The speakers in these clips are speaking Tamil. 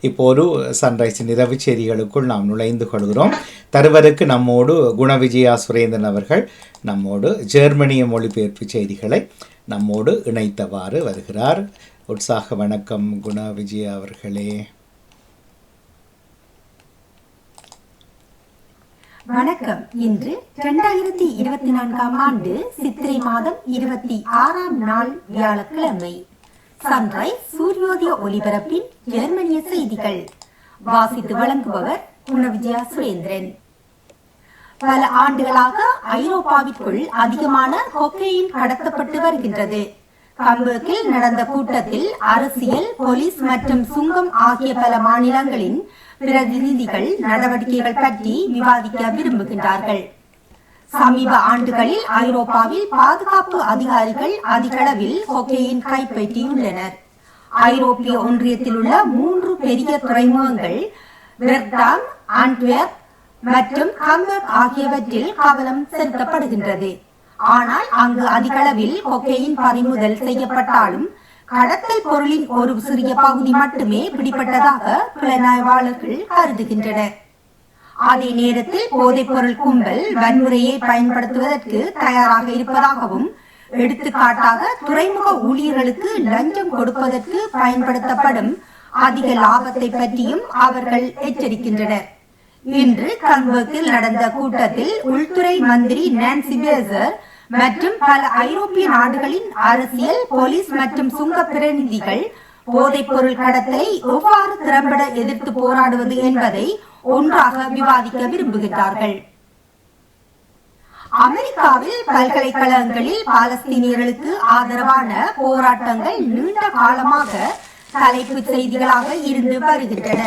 இப்போ ஒரு சன்ரைஸ் நிறவு செய்திகளுக்குள் நாம் நுழைந்து கொள்கிறோம். தருவருக்கு நம்மோடு குணவிஜயா சுரேந்திரன் அவர்கள் நம்மோடு ஜெர்மனிய மொழிபெயர்ப்பு செய்திகளை நம்மோடு இணைத்தவாறு வருகிறார். உற்சாக வணக்கம் குண விஜயா அவர்களே. வணக்கம். இன்று இரண்டாயிரத்தி இருபத்தி நான்காம் ஆண்டு சித்திரை மாதம் இருபத்தி ஆறாம் நாள் வியாழக்கிழமை. சன்ரைஸ் சூரியோதய ஒலிபரப்பின் ஜெர்மனிய செய்திகள். வாசித்து வழங்குபவர் குணவிஜயா சுரேந்திரன். பல ஆண்டுகளாக ஐரோப்பாவிற்குள் அதிகமான கொக்கையின் கடத்தப்பட்டு வருகின்றது. கம்பர்கில் நடந்த கூட்டத்தில் அரசியல் போலீஸ் மற்றும் சுங்கம் ஆகிய பல மாநிலங்களின் பிரதிநிதிகள் நடவடிக்கைகள் பற்றி விவாதிக்க விரும்புகின்றார்கள். சமீப ஆண்டுகளில் ஐரோப்பாவில் பாதுகாப்பு அதிகாரிகள் அதிகளவில் ஹொக்கேயின் கைப்பற்றியுள்ளனர். ஐரோப்பிய ஒன்றியத்தில் உள்ள மூன்று பெரிய துறைமுகங்கள் வெர்டாம் ஆண்ட்வேர்ப் மற்றும் ஹம்பர்க் ஆகியவற்றில் கவனம் செலுத்தப்படுகின்றது. ஆனால் அங்கு அதிகளவில் கொக்கையின் பறிமுதல் செய்யப்பட்டாலும் கடத்தல் பொருளின் ஒரு சிறிய பகுதி மட்டுமே பிடிபட்டதாக புலனாய்வாளர்கள் கருதுகின்றனர். அதே நேரத்தில் போதைப்பொருள் கும்பல் வன்முறையை பயன்படுத்துவதற்கு தயாராக இருப்பதாகவும் எடுத்துக்காட்டாக துறைமுக ஊழியர்களுக்கு லஞ்சம் கொடுப்பதற்கு பயன்படுத்தப்படும் அதிக லாபத்தை பற்றியும் அவர்கள் எச்சரிக்கின்றனர். இன்று கன்பர்க்கில் நடந்த கூட்டத்தில் உள்துறை மந்திரி நான்சி பேசர் மற்றும் பல ஐரோப்பிய நாடுகளின் அரசியல் போலீஸ் மற்றும் சுங்க பிரதிநிதிகள் போதைப் பொருள் கடத்தலை எவ்வாறு திறம்பட எதிர்த்து போராடுவது என்பதை ஒன்றாக விவாதிக்க விரும்புகிறார்கள் அமெரிக்காவில் பல்கலைக்கழகங்களில் பாலஸ்தீனியர்களுக்கு ஆதரவான போராட்டங்கள் நீண்ட காலமாக தலைப்பு செய்திகளாக இருந்து வருகின்றன.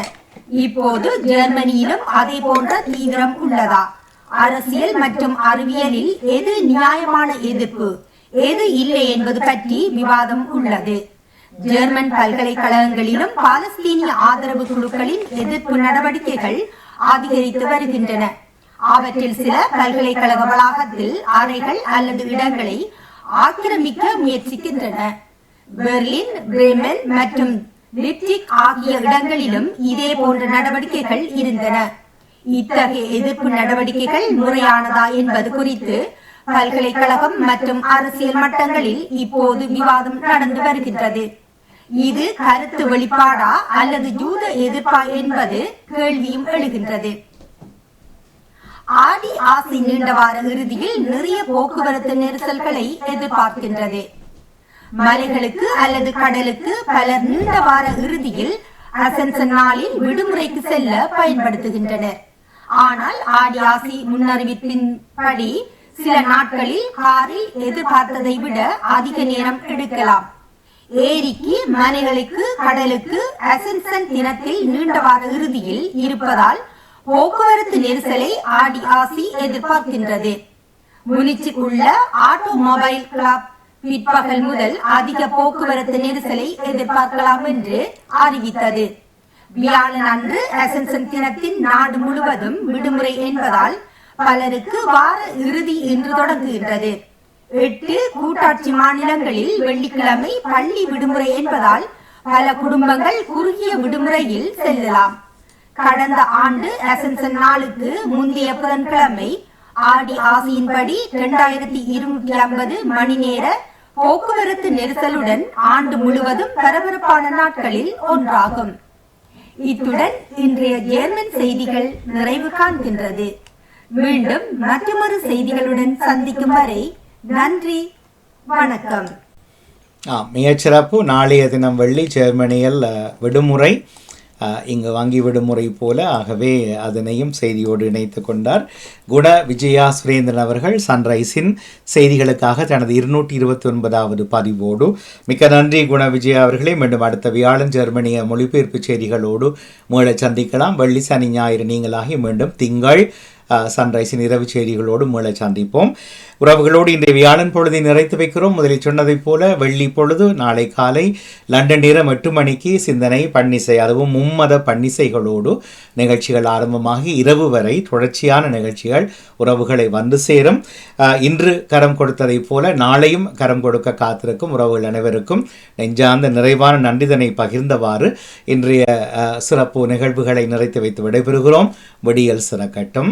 இப்போது ஜெர்மனியிலும் அதே போன்ற தீவிரம் உள்ளதா? அரசியல் மற்றும் அறிவியலில் எது நியாயமான எதிர்ப்பு? எது இல்லை என்பது பற்றி விவாதம் உள்ளது. ஜெர்மன் பல்கலைக்கழகங்களிலும் பாலஸ்தீனிய ஆதரவு குழுக்களின் எதிர்ப்பு நடவடிக்கைகள் அதிகரித்து வருகின்றன. அவற்றில் சில பல்கலைக்கழக வளாகத்தில் அறைகள் அல்லது இடங்களை ஆக்கிரமிக்க முயற்சிக்கின்றன. பெர்லின் பிரேமன் மற்றும் லிப்டிக் ஆகிய இடங்களிலும் இதே போன்ற நடவடிக்கைகள் இருந்தன. இத்தகைய எதிர்ப்பு நடவடிக்கைகள் முறையானதா என்பது குறித்து பல்கலைக்கழகம் மற்றும் அரசியல் மட்டங்களில் இப்போது விவாதம் நடந்து வருகின்றது. இது கருத்து வெளிப்பாடா அல்லது யூத எதிர்ப்பா என்பது கேள்வியும் எழுகின்றது. ஆடி ஆசி நீண்ட வார இறுதியில் நிறைய போக்குவரத்து நெரிசல்களை எதிர்பார்க்கின்றது. மலைகளுக்கு அல்லது கடலுக்கு பலர் நீண்ட வார இறுதியில் அசன்சன் நாளில் விடுமுறைக்கு செல்ல பயன்படுத்துகின்றனர். ஆனால் ஆடி ஆசி முன்னறிவிப்பின்படி சில நாட்களில் காரில் எதிர்பார்த்ததை விட அதிக நேரம் எடுக்கலாம். ஏரிக்கு மலைகளுக்கு கடலுக்கு அசன்சன் தினத்தில் நீண்ட வார இறுதியில் இருப்பதால் போக்குவரத்து நெரிசலை ஆடி ஆசி எதிர்பார்க்கின்றது. முனிச்சில் உள்ள ஆட்டோமொபைல் கிளப் பிற்பகல் முதல் அதிக போக்குவரத்து நெரிசலை எதிர்பார்க்கலாம் என்று அறிவித்தது. வியாழன் அன்று அசன்சன் தினத்தின் நாடு முழுவதும் விடுமுறை என்பதால் பலருக்கு வார இறுதி இன்று தொடங்குகின்றது. எட்டு கூட்டாட்சி மாநிலங்களில் வெள்ளிக்கிழமை பள்ளி விடுமுறை என்பதால் பல குடும்பங்கள் குறுகிய விடுமுறையில் செல்லலாம். கடந்த ஆண்டு அசன்சன் நாளுக்கு முந்தைய புதன்கிழமை ஆடி ஆசையின்படி இரண்டாயிரத்தி இருநூற்றி ஐம்பது மணி நேர போக்குவரத்து நெரிசலுடன் ஆண்டு முழுவதும் பரபரப்பான நாட்களில் ஒன்றாகும். இத்துடன் இன்றைய ஜெர்மன் செய்திகள் நிறைவு காண்கின்றது. மீண்டும் மற்றொரு செய்திகளுடன் சந்திக்கும் வரை நன்றி வணக்கம். ஆ மிகச்சிறப்பு. நாளைய தினம் வெள்ளி ஜெர்மனியில் விடுமுறை. இங்கு வங்கி விடுமுறை போல ஆகவே அதனையும் செய்தியோடு இணைத்து கொண்டார் குண விஜயா சுரேந்திரன் அவர்கள். சன்ரைஸின் செய்திகளுக்காக தனது இருநூற்றி இருபத்தி ஒன்பதாவது பதிவோடு. மிக்க நன்றி குண விஜயா அவர்களே. மீண்டும் அடுத்த வியாழன் ஜெர்மனிய மொழிபெயர்ப்பு செய்திகளோடு மீள சந்திக்கலாம். வெள்ளி சனி ஞாயிறு நீங்களாகி மீண்டும் திங்கள் சன்ரைஸின் இரவு செய்திகளோடு மீள சந்திப்போம். உறவுகளோடு இன்றைய வியாழன் பொழுதை நிறைத்து வைக்கிறோம். முதலில் சொன்னதைப் போல வெள்ளி பொழுது நாளை காலை லண்டன் நேரம் எட்டு மணிக்கு சிந்தனை பன்னிசை அதுவும் மும்மத பன்னிசைகளோடு நிகழ்ச்சிகள் ஆரம்பமாகி இரவு வரை தொடர்ச்சியான நிகழ்ச்சிகள் உறவுகளை வந்து சேரும். இன்று கரம் கொடுத்ததைப் போல நாளையும் கரம் கொடுக்க காத்திருக்கும் உறவுகள் அனைவருக்கும் நெஞ்சார்ந்த நிறைவான நன்றிதனை பகிர்ந்தவாறு இன்றைய சிறப்பு நிகழ்வுகளை நிறைத்து வைத்து விடைபெறுகிறோம். வெடியல் சிறக்கட்டும்.